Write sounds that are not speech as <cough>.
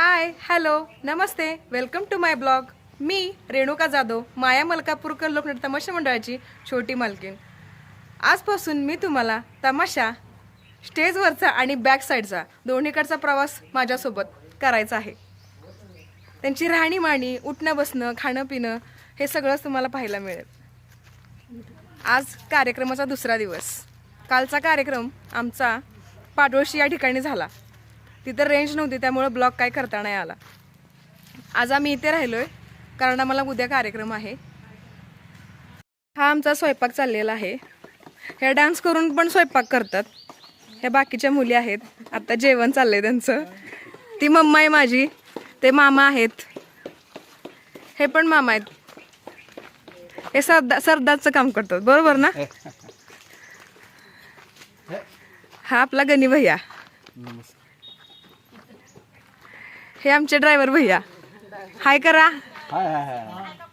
Hi hello namaste. Welcome to my blog मी रेणुका जाधव माया मलकापूरकर लोकनृत्य तमाशा मंडळाची छोटी मालकीण. आजपासून मी तुम्हाला तमाशा स्टेजवरचा आणि बॅक साईडचा दोन्हीकडचा प्रवास माझ्यासोबत करायचा आहे. त्यांची राहणीमाणी उठणं बसणं खाणं पिणं हे सगळंच तुम्हाला पाहायला मिळेल. आज कार्यक्रमाचा दुसरा दिवस. कालचा कार्यक्रम आमचा पाडोळशी या ठिकाणी झाला. तिथं रेंज नव्हती त्यामुळं ब्लॉग काय करता नाही आला. आज आम्ही इथे राहिलोय कारण आम्हाला उद्या कार्यक्रम आहे. हा आमचा स्वयंपाक चाललेला आहे. ह्या डान्स करून पण स्वयंपाक करतात. ह्या बाकीच्या मुली आहेत आता जेवण चाललंय त्यांचं. ती मम्मा आहे माझी ते मामा आहेत. हे पण मामा आहेत. हे सरदा सरदारचं काम करतात बरोबर ना? <laughs> हा आपला गणी भैया हे आमचे ड्रायव्हर भैया. हाय करा. हाय हाय हाय.